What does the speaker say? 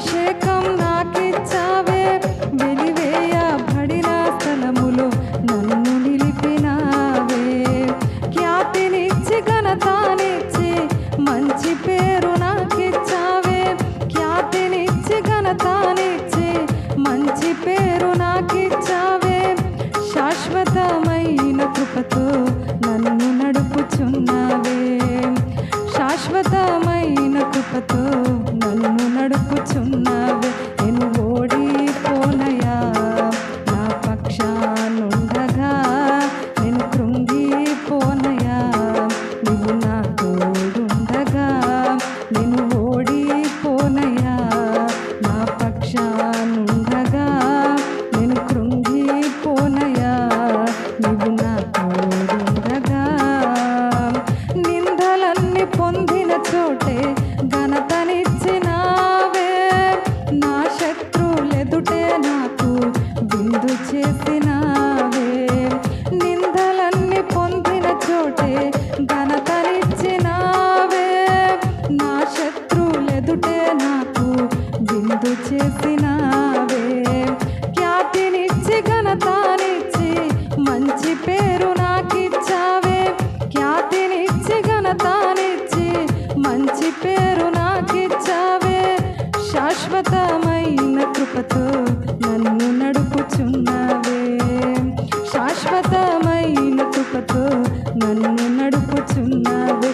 అభిషేకం నాకిచ్చావే. వెలివేయబడిన స్థలములో నన్ను నిలిపినావే. ఖ్యాతినిచ్చి ఘనతానిచ్చి మంచి పేరు నాకిచ్చావే. ఖ్యాతినిచ్చి ఘనతానిచ్చి మంచి పేరు నాకిచ్చావే. శాశ్వతమైన కృపతో నన్ను నడుపుచున్నావే. శాశ్వతమైన కృపతో నన్ను నడుపుచున్నావే. చేసినావే. నిందలన్నీ పొందిన చోటే ఘనతనిచ్చినావే. నా శత్రులెదుటే నాకు విందు చేసినావే. ఖ్యాతినిచ్చి ఘనతానిచ్చి మంచి పేరు నాకిచ్చావే. ఖ్యాతినిచ్చి ఘనతానిచ్చి మంచి పేరు నాకిచ్చావే. శాశ్వతమైన కృపతో నన్ను నన్ను నడుపుచున్నావు.